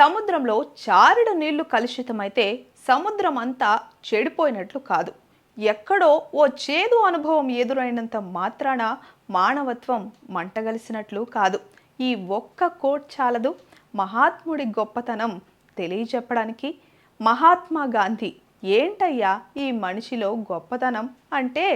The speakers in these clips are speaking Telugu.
సముద్రంలో చారుడు నీళ్ళు కలుషితమైతే సముద్రం అంతా చెడిపోయినట్లు కాదు. ఎక్కడో ఓ చేదు అనుభవం ఎదురైనంత మాత్రాన మానవత్వం మంటగలిసినట్లు కాదు. ఈ ఒక్క కోట్ చాలదు. మహాత్ముడి గొప్పతనం తెలియజెప్పడానికి మహాత్మా గాంధీ ఏంటయ్యా ఈ మనిషిలో గొప్పతనం? అంటే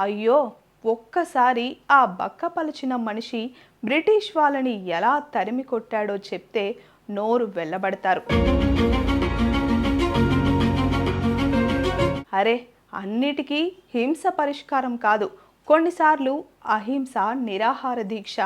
అయ్యో ఒక్కసారి ఆ బక్కపలిచిన మనిషి బ్రిటిష్ వాళ్ళని ఎలా తరిమి కొట్టాడో చెప్తే నోరు వెళ్ళబడతారు. అరే అన్నిటికీ హింస పరిష్కారం కాదు. కొన్నిసార్లు అహింస నిరాహార దీక్ష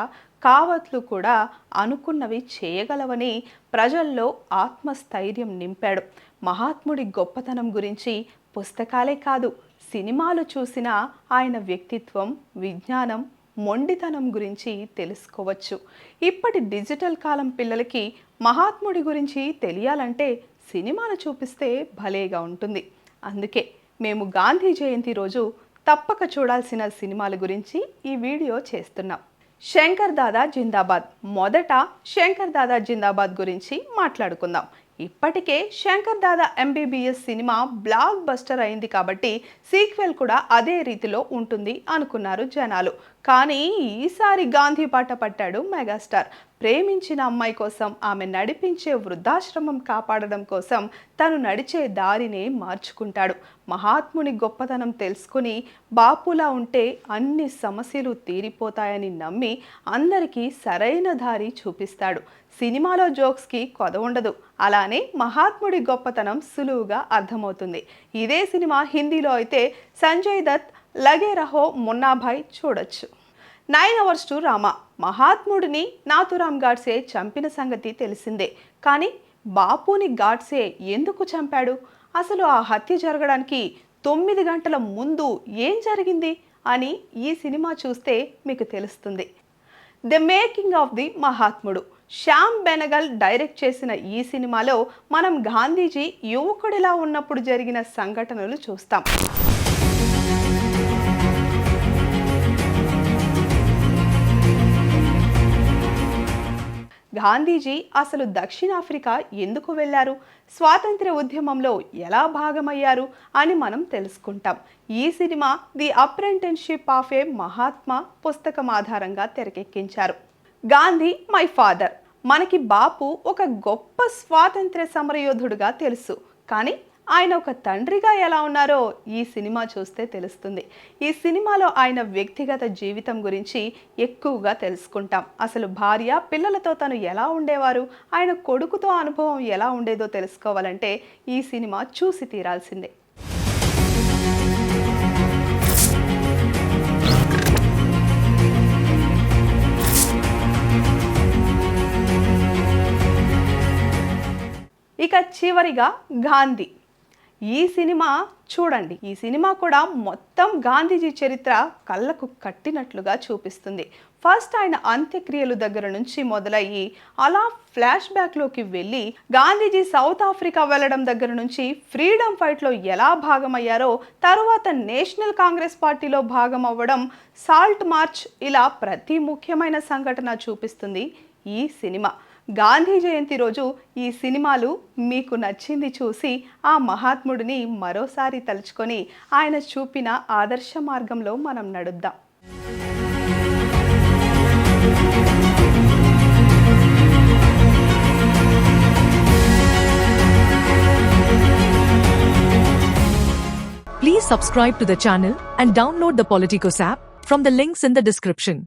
కావత్లు కూడా అనుకున్నవి చేయగలవని ప్రజల్లో ఆత్మస్థైర్యం నింపాడు. మహాత్ముడి గొప్పతనం గురించి పుస్తకాలే కాదు సినిమాలు చూసిన ఆయన వ్యక్తిత్వం విజ్ఞానం మొండితనం గురించి తెలుసుకోవచ్చు. ఇప్పటి డిజిటల్ కాలం పిల్లలకి మహాత్ముడి గురించి తెలియాలంటే సినిమాలు చూపిస్తే భలేగా ఉంటుంది. అందుకే మేము గాంధీ జయంతి రోజు తప్పక చూడాల్సిన సినిమాల గురించి ఈ వీడియో చేస్తున్నాం. శంకర్ దాదా జిందాబాద్. మొదట శంకర్ దాదా జిందాబాద్ గురించి మాట్లాడుకుందాం. ఇప్పటికే శంకర్ దాదా ఎంబీబీఎస్ సినిమా బ్లాక్ బస్టర్ అయింది కాబట్టి సీక్వెల్ కూడా అదే రీతిలో ఉంటుంది అనుకున్నారు జనాలు. కానీ ఈసారి గాంధీ పాట పట్టాడు మెగాస్టార్. ప్రేమించిన అమ్మాయి కోసం ఆమె నడిపించే వృద్ధాశ్రమం కాపాడడం కోసం తను నడిచే దారినే మార్చుకుంటాడు. మహాత్ముని గొప్పతనం తెలుసుకుని బాపులా ఉంటే అన్ని సమస్యలు తీరిపోతాయని నమ్మి అందరికీ సరైన దారి చూపిస్తాడు. సినిమాలో జోక్స్కి కొద ఉండదు. అలానే మహాత్ముడి గొప్పతనం సులువుగా అర్థమవుతుంది. ఇదే సినిమా హిందీలో అయితే సంజయ్ దత్ లగే రహో మున్నాభాయ్ చూడొచ్చు. Nine hours to Rama. మహాత్ముడిని Nathuram Godse చంపిన సంగతి తెలిసిందే. కానీ బాపుని గాడ్సే ఎందుకు చంపాడు? అసలు ఆ హత్య జరగడానికి తొమ్మిది గంటల ముందు ఏం జరిగింది? అని ఈ సినిమా చూస్తే మీకు తెలుస్తుంది. ద మేకింగ్ ఆఫ్ ది మహాత్ముడు. శ్యామ్ బెనగల్ డైరెక్ట్ చేసిన ఈ సినిమాలో మనం గాంధీజీ యువకుడిలా ఉన్నప్పుడు జరిగిన సంఘటనలు చూస్తాం. గాంధీజీ అసలు దక్షిణాఫ్రికా ఎందుకు వెళ్ళారు? స్వాతంత్ర ఉద్యమంలో ఎలా భాగమయ్యారు అని మనం తెలుసుకుంటాం. ఈ cinema the apprenticeship of a Mahatma పుస్తకం ఆధారంగా తెరకెక్కించారు. Gandhi my father. మనకి బాపు ఒక గొప్ప స్వాతంత్ర్య సమరయోధుడుగా తెలుసు. కానీ ఆయన ఒక తండ్రిగా ఎలా ఉన్నారో ఈ సినిమా చూస్తే తెలుస్తుంది. ఈ సినిమాలో ఆయన వ్యక్తిగత జీవితం గురించి ఎక్కువగా తెలుసుకుంటాం. అసలు భార్య పిల్లలతో తను ఎలా ఉండేవారు ఆయన కొడుకుతో అనుభవం ఎలా ఉండేదో తెలుసుకోవాలంటే ఈ సినిమా చూసి తీరాల్సిందే. ఇక చివరిగా గాంధీ. ఈ సినిమా చూడండి ఈ సినిమా కూడా మొత్తం గాంధీజీ చరిత్ర కళ్ళకు కట్టినట్లుగా చూపిస్తుంది. ఫస్ట్ ఆయన అంత్యక్రియలు దగ్గర నుంచి మొదలయ్యి అలా ఫ్లాష్ బ్యాక్లోకి వెళ్ళి గాంధీజీ సౌత్ ఆఫ్రికా వెళ్ళడం దగ్గర నుంచి ఫ్రీడమ్ ఫైట్లో ఎలా భాగమయ్యారో తరువాత నేషనల్ కాంగ్రెస్ పార్టీలో భాగం అవ్వడం సాల్ట్ మార్చ్ ఇలా ప్రతి ముఖ్యమైన సంఘటన చూపిస్తుంది ఈ సినిమా. గాంధీ జయంతి రోజు ఈ సినిమాలు మీకు నచ్చింది చూసి ఆ మహాత్ముడిని మరోసారి తలుచుకొని ఆయన చూపిన ఆదర్శ మార్గంలో మనం నడుద్దాం Please subscribe to the channel and download the Politicos app from the links in the description.